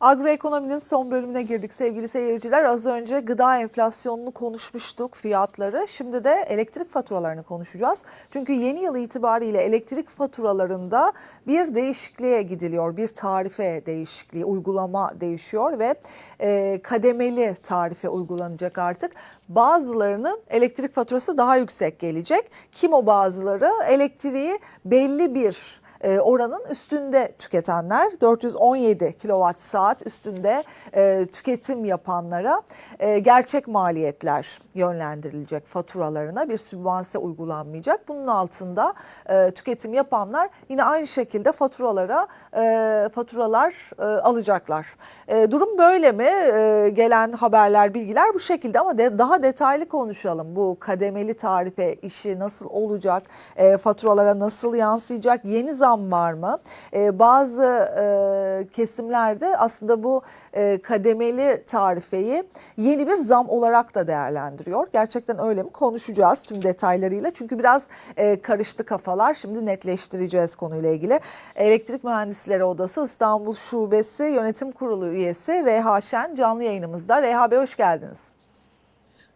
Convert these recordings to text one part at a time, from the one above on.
Agroekonominin son bölümüne girdik sevgili seyirciler. Az önce gıda enflasyonunu konuşmuştuk, fiyatları. Şimdi de elektrik faturalarını konuşacağız. Çünkü yeni yıl itibariyle elektrik faturalarında bir değişikliğe gidiliyor. Bir tarife değişikliği, uygulama değişiyor ve e, kademeli tarife uygulanacak artık. Bazılarının elektrik faturası daha yüksek gelecek. Kim o bazıları? Elektriği belli bir e, oranın üstünde tüketenler 417 kilowatt saat üstünde e, tüketim yapanlara e, gerçek maliyetler yönlendirilecek faturalarına bir sübvanse uygulanmayacak. Bunun altında e, tüketim yapanlar yine aynı şekilde faturalara faturalar alacaklar. Durum böyle mi? Gelen haberler, bilgiler bu şekilde ama daha detaylı konuşalım. Bu kademeli tarife işi nasıl olacak? Faturalara nasıl yansıyacak? Yeni zam var mı? E, bazı e, kesimlerde aslında bu e, kademeli tarifeyi yeni bir zam olarak da değerlendiriyor. Gerçekten öyle mi? Konuşacağız tüm detaylarıyla. Çünkü biraz e, karıştı kafalar. Şimdi netleştireceğiz konuyla ilgili. Elektrik Mühendisleri Odası İstanbul Şubesi Yönetim Kurulu üyesi Reha Şen canlı yayınımızda. Reha Bey hoş geldiniz.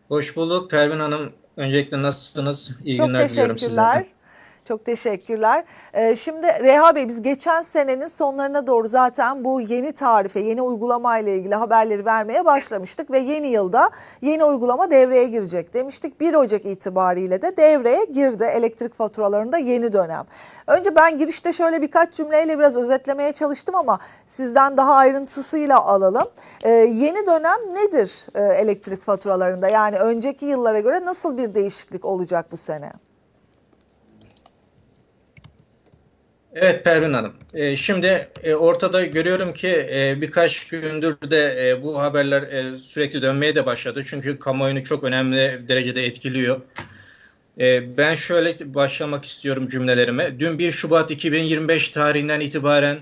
Hoş bulduk Pervin Hanım. Öncelikle nasılsınız? İyi Çok günler diliyorum size. teşekkürler. Çok teşekkürler. Ee, şimdi Reha Bey biz geçen senenin sonlarına doğru zaten bu yeni tarife, yeni uygulama ile ilgili haberleri vermeye başlamıştık ve yeni yılda yeni uygulama devreye girecek demiştik. 1 Ocak itibariyle de devreye girdi elektrik faturalarında yeni dönem. Önce ben girişte şöyle birkaç cümleyle biraz özetlemeye çalıştım ama sizden daha ayrıntısıyla alalım. Ee, yeni dönem nedir e, elektrik faturalarında? Yani önceki yıllara göre nasıl bir değişiklik olacak bu sene? Evet Pervin Hanım. Ee, şimdi e, ortada görüyorum ki e, birkaç gündür de e, bu haberler e, sürekli dönmeye de başladı. Çünkü kamuoyunu çok önemli derecede etkiliyor. E, ben şöyle başlamak istiyorum cümlelerime. Dün 1 Şubat 2025 tarihinden itibaren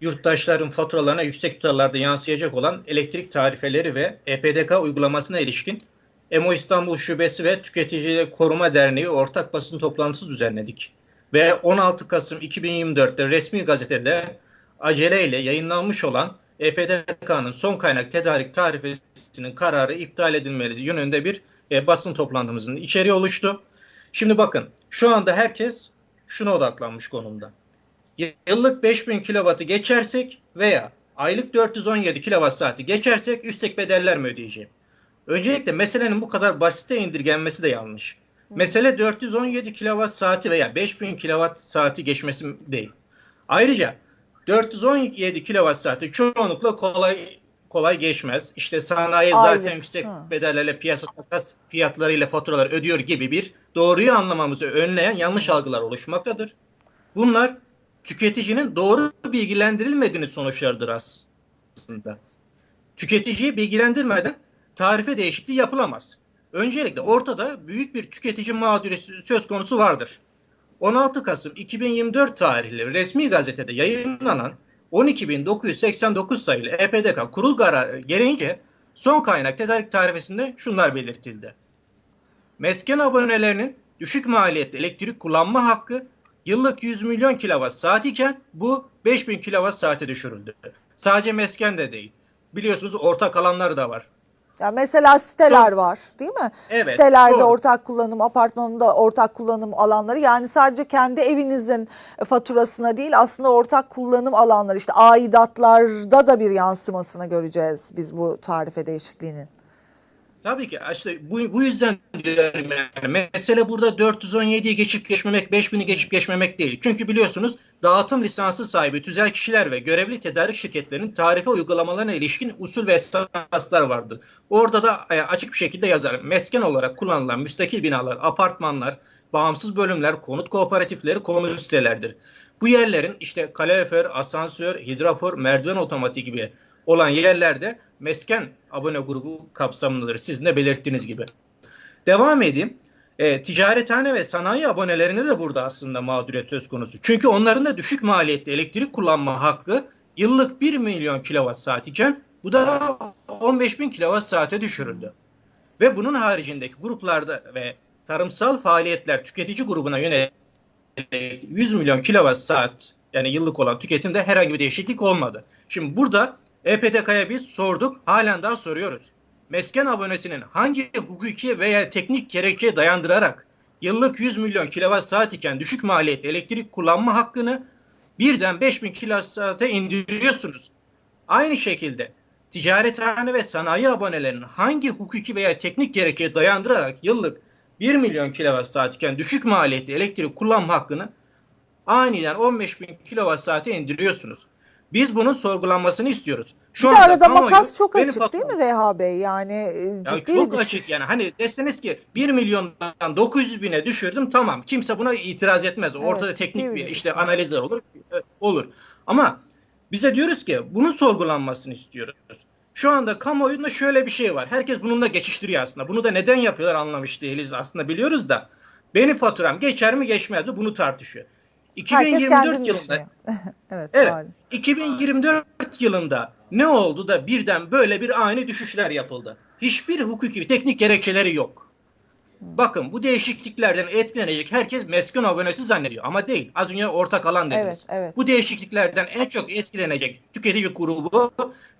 yurttaşların faturalarına yüksek tutarlarda yansıyacak olan elektrik tarifeleri ve EPDK uygulamasına ilişkin EMO İstanbul Şubesi ve Tüketici Koruma Derneği ortak basın toplantısı düzenledik. Ve 16 Kasım 2024'te resmi gazetede aceleyle yayınlanmış olan EPDK'nın son kaynak tedarik tarifesinin kararı iptal edilmeli yönünde bir e, basın toplantımızın içeriği oluştu. Şimdi bakın şu anda herkes şuna odaklanmış konumda. Yıllık 5000 kW'ı geçersek veya aylık 417 kWh saati geçersek üstteki bedeller mi ödeyeceğim? Öncelikle meselenin bu kadar basite indirgenmesi de yanlış. Mesele 417 kW saati veya 5000 kW saati geçmesi değil. Ayrıca 417 kW saati çoğunlukla kolay kolay geçmez. İşte sanayi Aylık. zaten yüksek Ha. bedellerle piyasa takas fiyatlarıyla faturalar ödüyor gibi bir doğruyu anlamamızı önleyen yanlış algılar oluşmaktadır. Bunlar tüketicinin doğru bilgilendirilmediğini sonuçlarıdır aslında. Tüketiciyi bilgilendirmeden tarife değişikliği yapılamaz. Öncelikle ortada büyük bir tüketici mağduriyeti söz konusu vardır. 16 Kasım 2024 tarihli resmi gazetede yayınlanan 12.989 sayılı EPDK kurul kararı gereğince son kaynak tedarik tarifesinde şunlar belirtildi. Mesken abonelerinin düşük maliyetli elektrik kullanma hakkı yıllık 100 milyon kilowatt saat iken bu 5000 kilowatt saate düşürüldü. Sadece mesken de değil. Biliyorsunuz ortak alanlar da var. Ya mesela siteler Çok- var değil mi? Evet, Sitelerde doğru. ortak kullanım, apartmanında ortak kullanım alanları yani sadece kendi evinizin faturasına değil aslında ortak kullanım alanları işte aidatlarda da bir yansımasını göreceğiz biz bu tarife değişikliğinin. Tabii ki işte bu, bu yüzden diyorum yani mesele burada 417'yi geçip geçmemek, 5000'i geçip geçmemek değil. Çünkü biliyorsunuz dağıtım lisansı sahibi tüzel kişiler ve görevli tedarik şirketlerinin tarife uygulamalarına ilişkin usul ve esaslar vardır. Orada da e, açık bir şekilde yazar. Mesken olarak kullanılan müstakil binalar, apartmanlar, bağımsız bölümler, konut kooperatifleri, konu sitelerdir. Bu yerlerin işte kalorifer, asansör, hidrafor, merdiven otomatiği gibi olan yerlerde mesken abone grubu kapsamındadır. Sizin de belirttiğiniz gibi. Devam edeyim. E, ticarethane ve sanayi abonelerine de burada aslında mağduriyet söz konusu. Çünkü onların da düşük maliyetli elektrik kullanma hakkı yıllık 1 milyon kilowatt saat iken bu da 15 bin kilowatt saate düşürüldü. Ve bunun haricindeki gruplarda ve tarımsal faaliyetler tüketici grubuna yönelik 100 milyon kilowatt saat Yani yıllık olan tüketimde herhangi bir değişiklik olmadı. Şimdi burada EPDK'ya biz sorduk, halen daha soruyoruz. Mesken abonesinin hangi hukuki veya teknik gerekçeye dayandırarak yıllık 100 milyon kilowatt saat iken düşük maliyetli elektrik kullanma hakkını birden 5000 kilowatt saate indiriyorsunuz. Aynı şekilde ticarethane ve sanayi abonelerinin hangi hukuki veya teknik gerekçeye dayandırarak yıllık 1 milyon kilowatt saat iken düşük maliyetli elektrik kullanma hakkını aniden 15 bin kilowatt saate indiriyorsunuz. Biz bunun sorgulanmasını istiyoruz. Şu bir de arada makas çok açık değil mi Reha Bey? Yani e, ya ciddi çok açık yani. Hani deseniz ki 1 milyondan 900 bine düşürdüm tamam. Kimse buna itiraz etmez. Ortada Evet, teknik ciddi bir işte analizler olur. e, Olur. Ama bize diyoruz ki bunun sorgulanmasını istiyoruz. Şu anda kamuoyunda şöyle bir şey var. Herkes bununla geçiştiriyor aslında. Bunu da neden yapıyorlar anlamış değiliz aslında biliyoruz da. Benim faturam geçer mi geçmez mi bunu tartışıyor. Herkes 2024 kendini yılında evet, Evet. malum. 2024 yılında ne oldu da birden böyle bir ani düşüşler yapıldı? Hiçbir hukuki teknik gerekçeleri yok. Bakın bu değişikliklerden etkilenecek herkes mesken abonesi zannediyor ama değil. Az önce ortak alan dediniz. Evet, evet. Bu değişikliklerden en çok etkilenecek tüketici grubu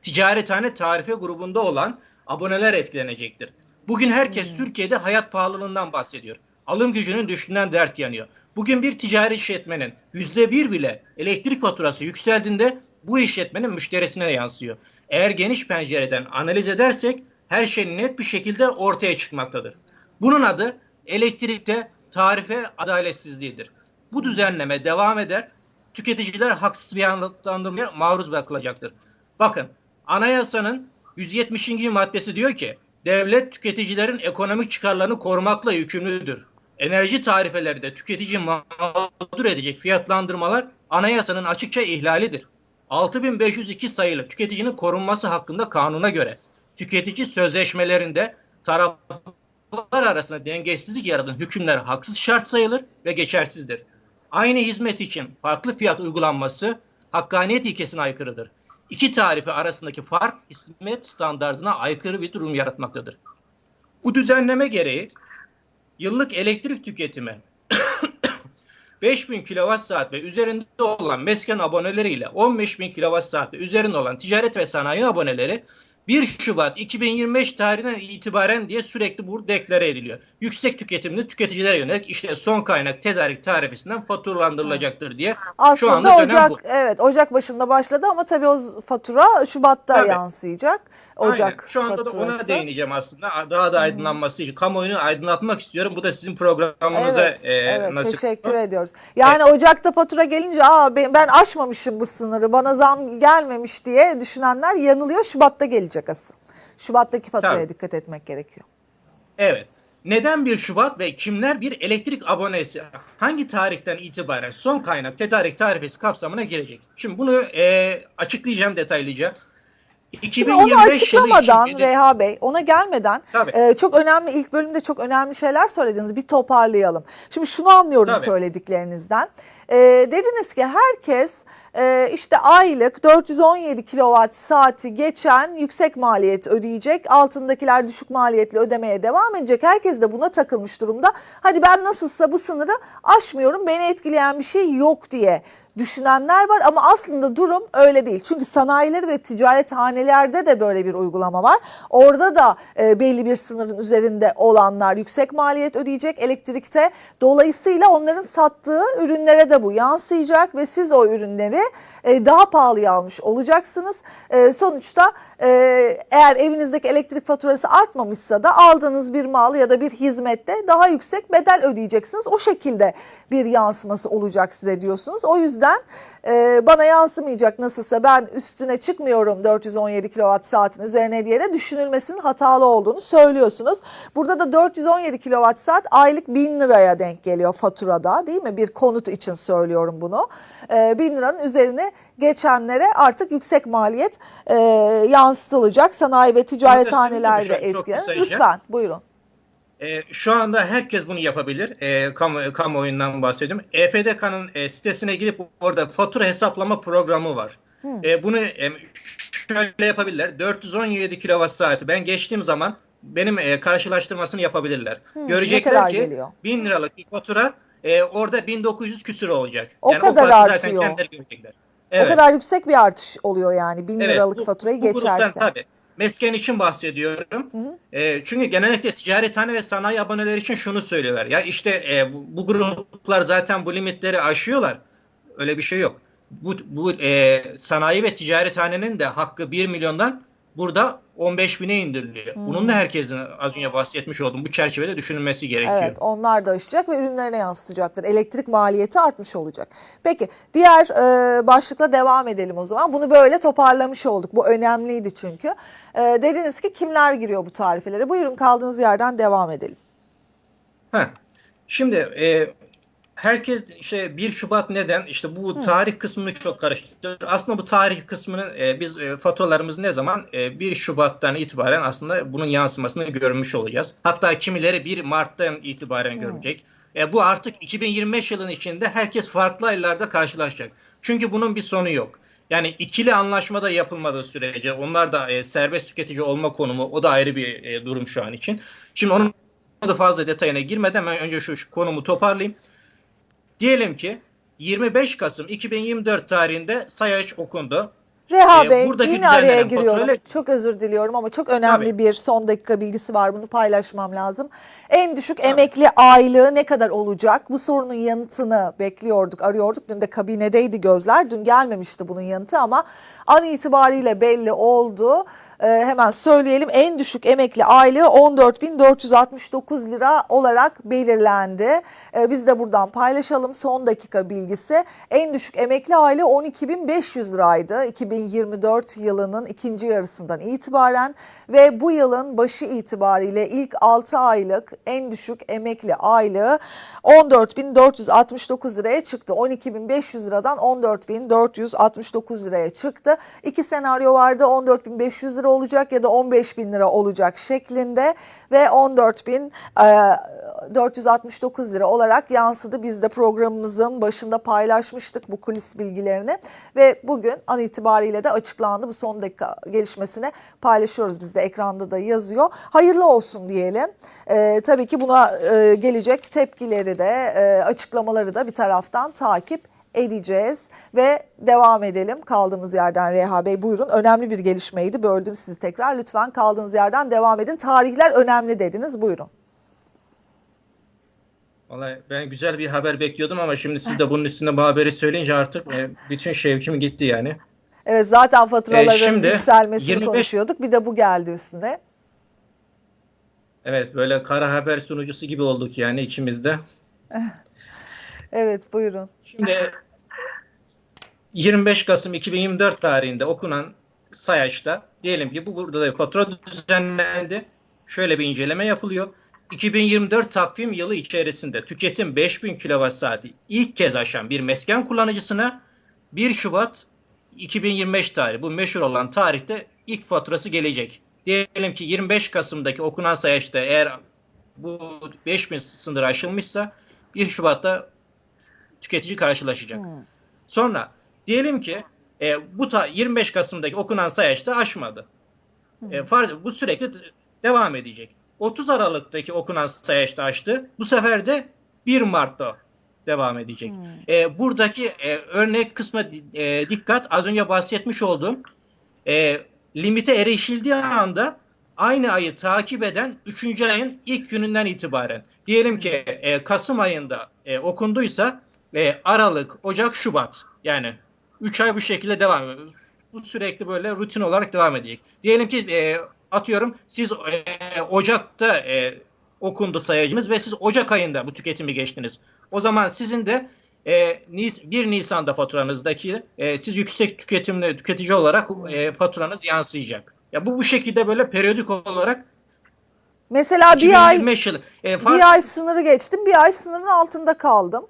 ticarethane tarife grubunda olan aboneler etkilenecektir. Bugün herkes Hmm. Türkiye'de hayat pahalılığından bahsediyor. Alım gücünün düştüğünden dert yanıyor. Bugün bir ticari işletmenin yüzde bir bile elektrik faturası yükseldiğinde bu işletmenin müşterisine yansıyor. Eğer geniş pencereden analiz edersek her şey net bir şekilde ortaya çıkmaktadır. Bunun adı elektrikte tarife adaletsizliğidir. Bu düzenleme devam eder, tüketiciler haksız bir anlatlandırmaya maruz bırakılacaktır. Bakın anayasanın 170. maddesi diyor ki devlet tüketicilerin ekonomik çıkarlarını korumakla yükümlüdür. Enerji tarifeleri de tüketici mağdur edecek fiyatlandırmalar anayasanın açıkça ihlalidir. 6502 sayılı tüketicinin korunması hakkında kanuna göre tüketici sözleşmelerinde taraflar arasında dengesizlik yaratan hükümler haksız şart sayılır ve geçersizdir. Aynı hizmet için farklı fiyat uygulanması hakkaniyet ilkesine aykırıdır. İki tarife arasındaki fark hizmet standardına aykırı bir durum yaratmaktadır. Bu düzenleme gereği yıllık elektrik tüketimi 5000 kWh ve üzerinde olan mesken aboneleriyle 15.000 kWh ve üzerinde olan ticaret ve sanayi aboneleri 1 Şubat 2025 tarihinden itibaren diye sürekli bu deklare ediliyor. Yüksek tüketimli tüketicilere yönelik işte son kaynak tedarik tarifesinden faturalandırılacaktır diye. Aslında Şu anda Ocak bu. evet Ocak başında başladı ama tabii o fatura Şubat'ta Tabii. yansıyacak. Ocak Aynen. Şu anda da ona faturası. değineceğim aslında. Daha da aydınlanması için. Kamuoyunu aydınlatmak istiyorum. Bu da sizin programınıza Evet, e, evet nasip. teşekkür ediyoruz. Yani Ocak'ta fatura gelince Aa, ben, ben aşmamışım bu sınırı bana zam gelmemiş diye düşünenler yanılıyor. Şubat'ta gelecek asıl. Şubat'taki faturaya Tabii. dikkat etmek gerekiyor. Evet. Neden 1 Şubat ve kimler bir elektrik abonesi hangi tarihten itibaren son kaynak tedarik tarifesi kapsamına girecek? Şimdi bunu e, açıklayacağım detaylıca. Şimdi onu 2025 yılı için açıklamadan bir- Reha Bey ona gelmeden Tabii. e, çok önemli ilk bölümde çok önemli şeyler söylediniz. Bir toparlayalım. Şimdi şunu anlıyorum Tabii. söylediklerinizden. E, dediniz ki herkes e, işte aylık 417 kilowatt saati geçen yüksek maliyet ödeyecek. Altındakiler düşük maliyetli ödemeye devam edecek. Herkes de buna takılmış durumda. Hadi ben nasılsa bu sınırı aşmıyorum. Beni etkileyen bir şey yok diye düşünenler var ama aslında durum öyle değil. Çünkü sanayileri ve ticarethanelerde de böyle bir uygulama var. Orada da e, belli bir sınırın üzerinde olanlar yüksek maliyet ödeyecek elektrikte. Dolayısıyla onların sattığı ürünlere de bu yansıyacak ve siz o ürünleri e, daha pahalıya almış olacaksınız. E, sonuçta eğer evinizdeki elektrik faturası artmamışsa da aldığınız bir mal ya da bir hizmette daha yüksek bedel ödeyeceksiniz. O şekilde bir yansıması olacak size diyorsunuz. O yüzden e, bana yansımayacak nasılsa ben üstüne çıkmıyorum 417 kilowatt saatin üzerine diye de düşünülmesinin hatalı olduğunu söylüyorsunuz. Burada da 417 kilowatt saat aylık 1000 liraya denk geliyor faturada değil mi? Bir konut için söylüyorum bunu. E, 1000 liranın üzerine geçenlere artık yüksek maliyet e, yansıtılacak. Sanayi ve ticarethanelerde etkilenir. kısaca. Lütfen buyurun. E, şu anda herkes bunu yapabilir. E, kamu, kamuoyundan bahsediyorum. EPDK'nın e, sitesine girip orada fatura hesaplama programı var. E, bunu e, şöyle yapabilirler. 417 kilowatt saati ben geçtiğim zaman benim e, karşılaştırmasını yapabilirler. kadar Görecekler ki geliyor? 1000 liralık bir fatura e, orada 1900 küsür olacak. O kadar farkı artıyor. Zaten kendileri görecekler. O kadar yüksek bir artış oluyor yani 1000 liralık bu- faturayı bu gruptan geçerse. tabii. Mesken için bahsediyorum. E, çünkü genellikle ticarethane ve sanayi aboneleri için şunu söylüyorlar. Ya işte e, bu, bu gruplar zaten bu limitleri aşıyorlar. Öyle bir şey yok. Bu, bu e, sanayi ve ticarethanenin de hakkı 1 milyondan burada 15 bine indiriliyor. Bunun da herkesin az önce bahsetmiş olduğum bu çerçevede düşünülmesi gerekiyor. Evet onlar da aşacak ve ürünlerine yansıtacaktır. Elektrik maliyeti artmış olacak. Peki diğer e, başlıkla devam edelim o zaman. Bunu böyle toparlamış olduk. Bu önemliydi çünkü. E, dediniz ki kimler giriyor bu tarifelere? Buyurun kaldığınız yerden devam edelim. Ha. Şimdi e, herkes işte 1 Şubat neden? İşte bu tarih kısmını çok karıştırıyor. Aslında bu tarih kısmını e, biz e, faturalarımızı ne zaman e, 1 Şubat'tan itibaren aslında bunun yansımasını görmüş olacağız. Hatta kimileri 1 Mart'tan itibaren görecek. E, bu artık 2025 yılının içinde herkes farklı aylarda karşılaşacak. Çünkü bunun bir sonu yok. Yani ikili anlaşmada yapılmadığı sürece onlar da e, serbest tüketici olma konumu o da ayrı bir e, durum şu an için. Şimdi onun da fazla detayına girmeden ben önce şu, şu konumu toparlayayım. Diyelim ki 25 Kasım 2024 tarihinde sayaç okundu. Reha Ee, Bey yine araya giriyorum. faturayla- Çok özür diliyorum ama çok önemli Tabii. bir son dakika bilgisi var. Bunu paylaşmam lazım. En düşük emekli aylığı ne kadar olacak? Bu sorunun yanıtını bekliyorduk, arıyorduk. Dün de kabinedeydi gözler. Dün gelmemişti bunun yanıtı ama an itibariyle belli oldu. Ee, hemen söyleyelim en düşük emekli aylığı 14.469 lira olarak belirlendi. Ee, biz de buradan paylaşalım son dakika bilgisi. En düşük emekli aylığı 12.500 liraydı 2024 yılının ikinci yarısından itibaren ve bu yılın başı itibariyle ilk 6 aylık en düşük emekli aylığı 14.469 liraya çıktı. 12.500 liradan 14.469 liraya çıktı. İki senaryo vardı 14.500 lira olacak ya da 15.000 lira olacak şeklinde ve 14.469 lira olarak yansıdı. Biz de programımızın başında paylaşmıştık bu kulis bilgilerini ve bugün an itibariyle de açıklandı. Bu son dakika gelişmesini paylaşıyoruz biz de ekranda da yazıyor. Hayırlı olsun diyelim. Ee, tabii ki buna e, gelecek tepkileri de e, açıklamaları da bir taraftan takip edeceğiz ve devam edelim kaldığımız yerden Reha Bey buyurun önemli bir gelişmeydi böldüm sizi tekrar lütfen kaldığınız yerden devam edin tarihler önemli dediniz buyurun. Vallahi ben güzel bir haber bekliyordum ama şimdi siz de bunun üstünde bu haberi söyleyince artık e, bütün şevkim gitti yani. Evet zaten faturaların Ee, şimdi yükselmesini 25 konuşuyorduk bir de bu geldi üstüne. Evet böyle kara haber sunucusu gibi olduk yani ikimiz de. Evet buyurun. Şimdi 25 Kasım 2024 tarihinde okunan sayaçta diyelim ki bu burada da fatura düzenlendi. Şöyle bir inceleme yapılıyor. 2024 takvim yılı içerisinde tüketim 5000 kWh saati ilk kez aşan bir mesken kullanıcısına 1 Şubat 2025 tarihi bu meşhur olan tarihte ilk faturası gelecek. Diyelim ki 25 Kasım'daki okunan sayaçta eğer bu 5000 sınırı aşılmışsa 1 Şubat'ta tüketici karşılaşacak. Sonra diyelim ki e, bu ta 25 Kasım'daki okunan sayaçta aşmadı. E, farz bu sürekli devam edecek. 30 Aralık'taki okunan sayaçta aştı. Bu sefer de 1 Mart'ta devam edecek. E, buradaki e, örnek kısma e, dikkat. Az önce bahsetmiş olduğum e, limite erişildiği anda aynı ayı takip eden 3. ayın ilk gününden itibaren diyelim ki e, Kasım ayında e, okunduysa e, Aralık, Ocak, Şubat yani 3 ay bu şekilde devam ediyor. Bu sürekli böyle rutin olarak devam edecek. Diyelim ki e, atıyorum siz e, Ocak'ta e, okundu sayacımız ve siz Ocak ayında bu tüketimi geçtiniz. O zaman sizin de e, Nis- 1 Nisan'da faturanızdaki e, siz yüksek tüketimli tüketici olarak e, faturanız yansıyacak. Ya bu bu şekilde böyle periyodik olarak Mesela bir ay 2025 yılı. E, bir ay sınırı geçtim bir ay sınırın altında kaldım.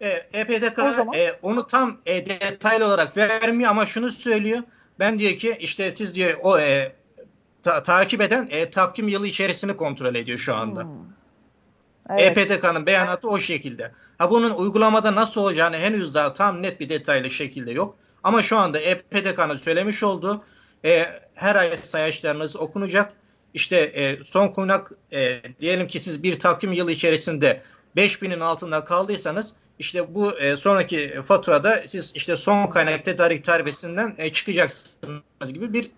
E, EPDK O zaman? e, onu tam e, detaylı olarak vermiyor ama şunu söylüyor. Ben diyor ki işte siz diyor o e, ta- takip eden e, takvim yılı içerisini kontrol ediyor şu anda. Hmm. Evet. EPDK'nın beyanatı o şekilde. Ha bunun uygulamada nasıl olacağını henüz daha tam net bir detaylı şekilde yok. Ama şu anda EPDK'nın söylemiş olduğu e, her ay sayaçlarınız okunacak. İşte e, son konak e, diyelim ki siz bir takvim yılı içerisinde 5000'in altında kaldıysanız işte bu e, sonraki faturada siz işte son kaynak tedarik tarifesinden e, çıkacaksınız gibi bir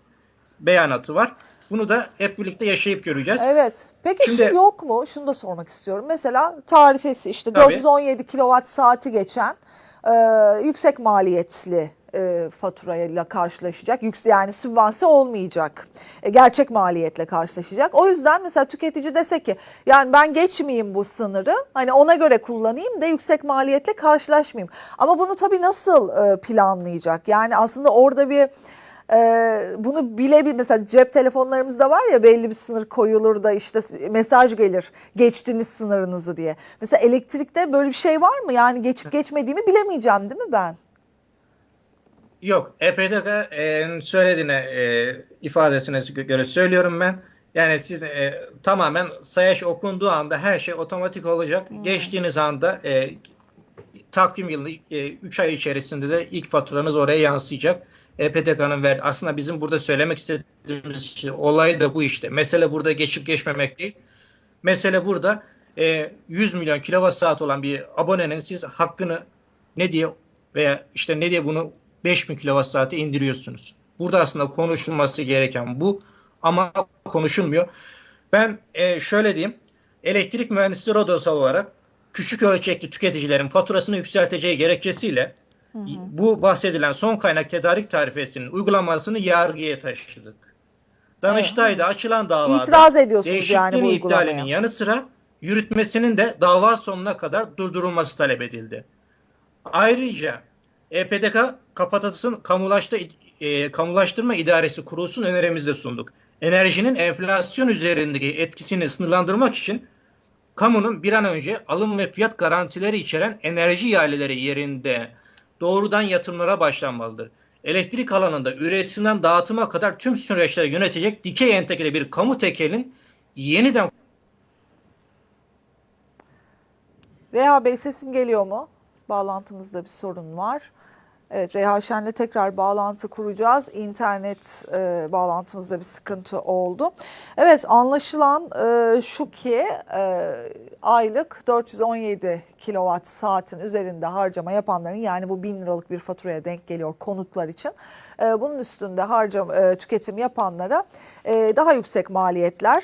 beyanatı var. Bunu da hep birlikte yaşayıp göreceğiz. Evet. Peki Şimdi- şu yok mu? Şunu da sormak istiyorum. Mesela tarifesi işte Tabii. 417 kilowatt saati geçen e, yüksek maliyetli e, faturayla karşılaşacak. Yüksek yani sübvanse olmayacak. E, gerçek maliyetle karşılaşacak. O yüzden mesela tüketici dese ki yani ben geçmeyeyim bu sınırı. Hani ona göre kullanayım da yüksek maliyetle karşılaşmayayım. Ama bunu tabii nasıl e, planlayacak? Yani aslında orada bir ee, bunu bilebil mesela cep telefonlarımızda var ya belli bir sınır koyulur da işte mesaj gelir geçtiniz sınırınızı diye. Mesela elektrikte böyle bir şey var mı? Yani geçip geçmediğimi bilemeyeceğim değil mi ben? Yok, EPDK e, söylediğine e, ifadesine göre söylüyorum ben. Yani siz e, tamamen sayaç okunduğu anda her şey otomatik olacak. Geçtiğiniz anda e, takvim yılı 3 ay içerisinde de ilk faturanız oraya yansıyacak. EPDK'nın ver aslında bizim burada söylemek istediğimiz şey, olay da bu işte. Mesele burada geçip geçmemek değil. Mesele burada e, 100 milyon kilowatt saat olan bir abonenin siz hakkını ne diye veya işte ne diye bunu 5000 kilowatt saate indiriyorsunuz. Burada aslında konuşulması gereken bu ama konuşulmuyor. Ben e, şöyle diyeyim. Elektrik mühendisleri odası olarak küçük ölçekli tüketicilerin faturasını yükselteceği gerekçesiyle bu bahsedilen son kaynak tedarik tarifesinin uygulamasını yargıya taşıdık. Danıştay'da açılan davada İtiraz ediyorsunuz yani bu iptalinin yanı sıra yürütmesinin de dava sonuna kadar durdurulması talep edildi. Ayrıca EPDK kapatasın kamulaştı, e, kamulaştırma idaresi kurulsun önerimizi de sunduk. Enerjinin enflasyon üzerindeki etkisini sınırlandırmak için kamunun bir an önce alım ve fiyat garantileri içeren enerji ihaleleri yerinde doğrudan yatırımlara başlanmalıdır. Elektrik alanında üretimden dağıtıma kadar tüm süreçleri yönetecek dikey entegre bir kamu tekelinin yeniden Reha Bey sesim geliyor mu? Bağlantımızda bir sorun var. Evet Reha Şen'le tekrar bağlantı kuracağız. İnternet e, bağlantımızda bir sıkıntı oldu. Evet anlaşılan e, şu ki e, aylık 417 kilowatt saatin üzerinde harcama yapanların yani bu 1000 liralık bir faturaya denk geliyor konutlar için. E, bunun üstünde harcama, e, tüketim yapanlara e, daha yüksek maliyetler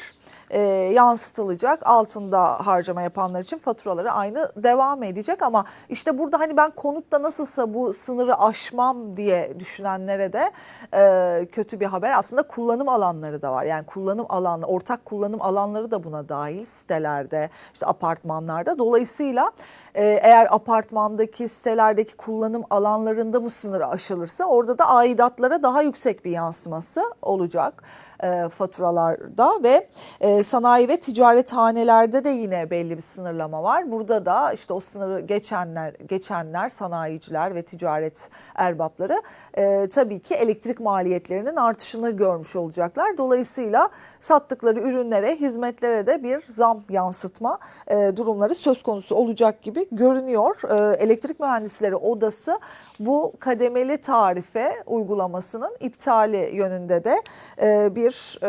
e, yansıtılacak. Altında harcama yapanlar için faturaları aynı devam edecek ama işte burada hani ben konutta nasılsa bu sınırı aşmam diye düşünenlere de e, kötü bir haber. Aslında kullanım alanları da var. Yani kullanım alanı, ortak kullanım alanları da buna dahil sitelerde, işte apartmanlarda. Dolayısıyla eğer apartmandaki sitelerdeki kullanım alanlarında bu sınır aşılırsa orada da aidatlara daha yüksek bir yansıması olacak e, faturalarda ve e, sanayi ve ticarethanelerde de yine belli bir sınırlama var. Burada da işte o sınırı geçenler geçenler sanayiciler ve ticaret erbapları e, tabii ki elektrik maliyetlerinin artışını görmüş olacaklar. Dolayısıyla sattıkları ürünlere, hizmetlere de bir zam yansıtma e, durumları söz konusu olacak gibi görünüyor. E, Elektrik Mühendisleri Odası bu kademeli tarife uygulamasının iptali yönünde de e, bir e,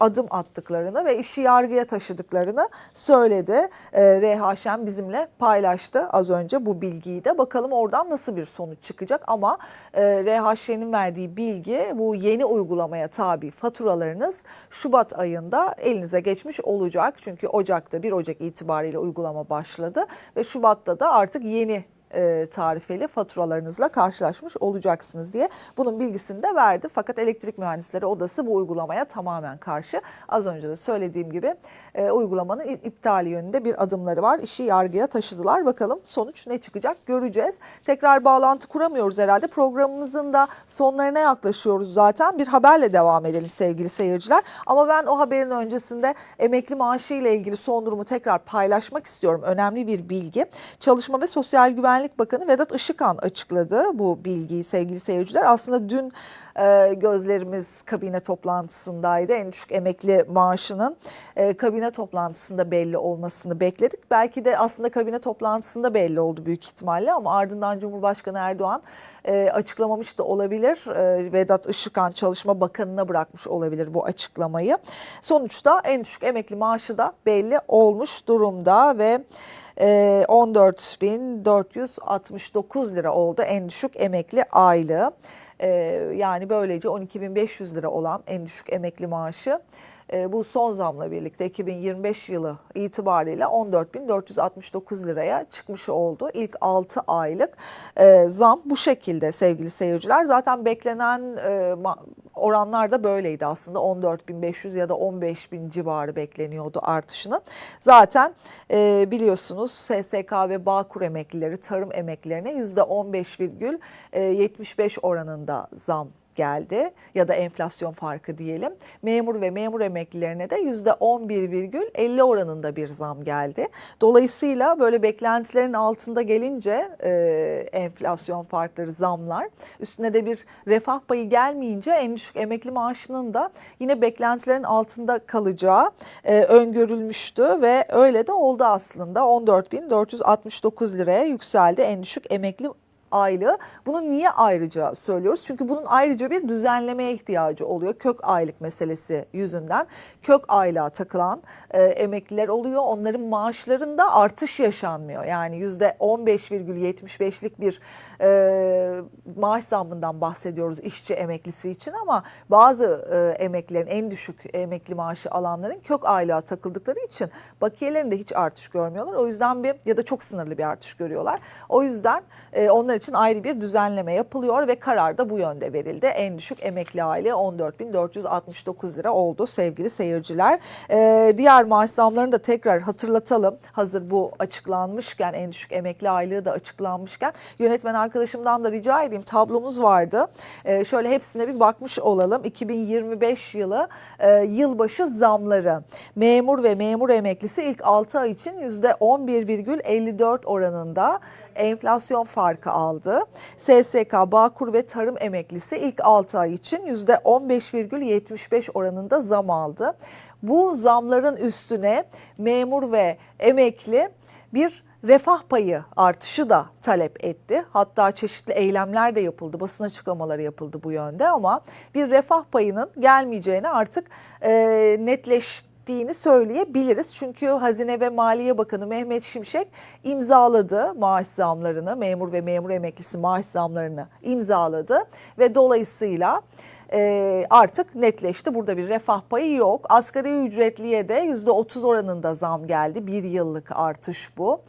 adım attıklarını ve işi yargıya taşıdıklarını söyledi. E, Şen bizimle paylaştı az önce bu bilgiyi de. Bakalım oradan nasıl bir sonuç çıkacak ama e, Reha Şen'in verdiği bilgi bu yeni uygulamaya tabi faturalarınız Şubat ayında elinize geçmiş olacak. Çünkü Ocak'ta 1 Ocak itibariyle uygulama başladı ve Şubat'ta da artık yeni e, tarifeli faturalarınızla karşılaşmış olacaksınız diye bunun bilgisini de verdi. Fakat elektrik mühendisleri odası bu uygulamaya tamamen karşı. Az önce de söylediğim gibi e, uygulamanın iptali yönünde bir adımları var. İşi yargıya taşıdılar. Bakalım sonuç ne çıkacak göreceğiz. Tekrar bağlantı kuramıyoruz herhalde. Programımızın da sonlarına yaklaşıyoruz zaten. Bir haberle devam edelim sevgili seyirciler. Ama ben o haberin öncesinde emekli maaşı ile ilgili son durumu tekrar paylaşmak istiyorum. Önemli bir bilgi. Çalışma ve Sosyal Güvenlik Bakanı Vedat Işıkhan açıkladı bu bilgiyi sevgili seyirciler. Aslında dün e, gözlerimiz kabine toplantısındaydı. En düşük emekli maaşının e, kabine toplantısında belli olmasını bekledik. Belki de aslında kabine toplantısında belli oldu büyük ihtimalle ama ardından Cumhurbaşkanı Erdoğan e, açıklamamış da olabilir. E, Vedat Işıkhan Çalışma Bakanı'na bırakmış olabilir bu açıklamayı. Sonuçta en düşük emekli maaşı da belli olmuş durumda ve e, 14.469 lira oldu en düşük emekli aylığı. E, yani böylece 12.500 lira olan en düşük emekli maaşı e, bu son zamla birlikte 2025 yılı itibariyle 14.469 liraya çıkmış oldu. İlk 6 aylık e, zam bu şekilde sevgili seyirciler. Zaten beklenen e, oranlar da böyleydi aslında 14.500 ya da 15.000 civarı bekleniyordu artışının. Zaten e, biliyorsunuz SSK ve Bağkur emeklileri, tarım emeklilerine %15,75 oranında zam geldi ya da enflasyon farkı diyelim. Memur ve memur emeklilerine de %11,50 oranında bir zam geldi. Dolayısıyla böyle beklentilerin altında gelince e, enflasyon farkları zamlar üstüne de bir refah payı gelmeyince en düşük emekli maaşının da yine beklentilerin altında kalacağı e, öngörülmüştü ve öyle de oldu aslında 14.469 liraya yükseldi en düşük emekli aylığı. Bunu niye ayrıca söylüyoruz? Çünkü bunun ayrıca bir düzenlemeye ihtiyacı oluyor. Kök aylık meselesi yüzünden. Kök aylığa takılan e, emekliler oluyor. Onların maaşlarında artış yaşanmıyor. Yani %15,75'lik bir e, maaş zammından bahsediyoruz işçi emeklisi için ama bazı e, emeklilerin en düşük emekli maaşı alanların kök aylığa takıldıkları için bakiyelerinde hiç artış görmüyorlar. O yüzden bir ya da çok sınırlı bir artış görüyorlar. O yüzden e, onlar için ayrı bir düzenleme yapılıyor ve karar da bu yönde verildi. En düşük emekli aylığı 14.469 lira oldu sevgili seyirciler. E, diğer maaş zamlarını da tekrar hatırlatalım. Hazır bu açıklanmışken en düşük emekli aylığı da açıklanmışken yönetmen arkadaşımdan da rica edeyim tablomuz vardı. E, şöyle hepsine bir bakmış olalım. 2025 yılı e, yılbaşı zamları. Memur ve memur emeklisi ilk 6 ay için %11,54 oranında enflasyon farkı aldı. SSK, Bağkur ve Tarım emeklisi ilk 6 ay için %15,75 oranında zam aldı. Bu zamların üstüne memur ve emekli bir refah payı artışı da talep etti. Hatta çeşitli eylemler de yapıldı, basın açıklamaları yapıldı bu yönde ama bir refah payının gelmeyeceğini artık e, netleşti ettiğini söyleyebiliriz. Çünkü Hazine ve Maliye Bakanı Mehmet Şimşek imzaladı maaş zamlarını, memur ve memur emeklisi maaş zamlarını imzaladı ve dolayısıyla e, artık netleşti. Burada bir refah payı yok. Asgari ücretliye de %30 oranında zam geldi. Bir yıllık artış bu.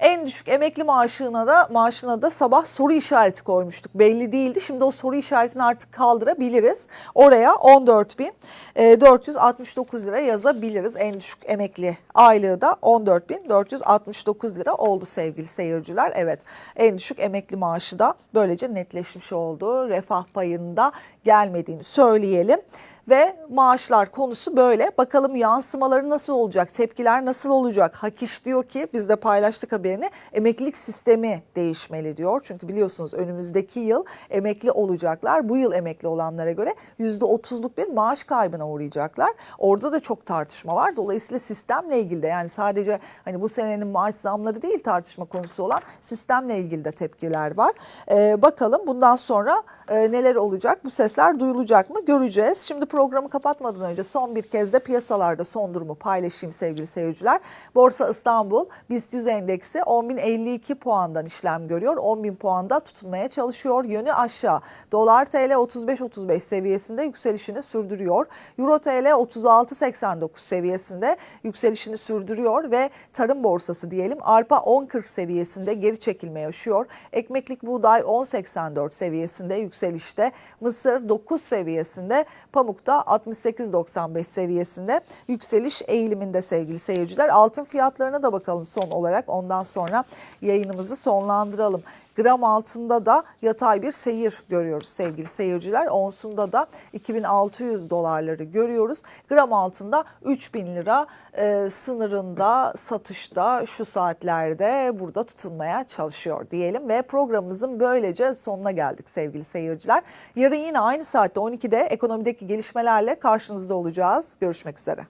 En düşük emekli maaşına da maaşına da sabah soru işareti koymuştuk. Belli değildi. Şimdi o soru işaretini artık kaldırabiliriz. Oraya 14.469 lira yazabiliriz. En düşük emekli aylığı da 14.469 lira oldu sevgili seyirciler. Evet en düşük emekli maaşı da böylece netleşmiş oldu. Refah payında gelmediğini söyleyelim ve maaşlar konusu böyle. Bakalım yansımaları nasıl olacak, tepkiler nasıl olacak? Hak İş diyor ki biz de paylaştık haberini emeklilik sistemi değişmeli diyor. Çünkü biliyorsunuz önümüzdeki yıl emekli olacaklar. Bu yıl emekli olanlara göre %30'luk bir maaş kaybına uğrayacaklar. Orada da çok tartışma var. Dolayısıyla sistemle ilgili de yani sadece hani bu senenin maaş zamları değil tartışma konusu olan sistemle ilgili de tepkiler var. Ee, bakalım bundan sonra e, neler olacak? Bu sesler duyulacak mı? Göreceğiz. Şimdi programı kapatmadan önce son bir kez de piyasalarda son durumu paylaşayım sevgili seyirciler. Borsa İstanbul BIST 100 endeksi 10.052 puandan işlem görüyor. 10.000 puanda tutunmaya çalışıyor. Yönü aşağı. Dolar TL 35.35 seviyesinde yükselişini sürdürüyor. Euro TL 36.89 seviyesinde yükselişini sürdürüyor ve tarım borsası diyelim Arpa 10.40 seviyesinde geri çekilme yaşıyor. Ekmeklik buğday 10.84 seviyesinde yükselişte. Mısır 9 seviyesinde. Pamuk da 68.95 seviyesinde yükseliş eğiliminde sevgili seyirciler. Altın fiyatlarına da bakalım son olarak. Ondan sonra yayınımızı sonlandıralım. Gram altında da yatay bir seyir görüyoruz sevgili seyirciler. Onsunda da 2600 dolarları görüyoruz. Gram altında 3000 lira e, sınırında satışta şu saatlerde burada tutunmaya çalışıyor diyelim. Ve programımızın böylece sonuna geldik sevgili seyirciler. Yarın yine aynı saatte 12'de ekonomideki gelişmelerle karşınızda olacağız. Görüşmek üzere.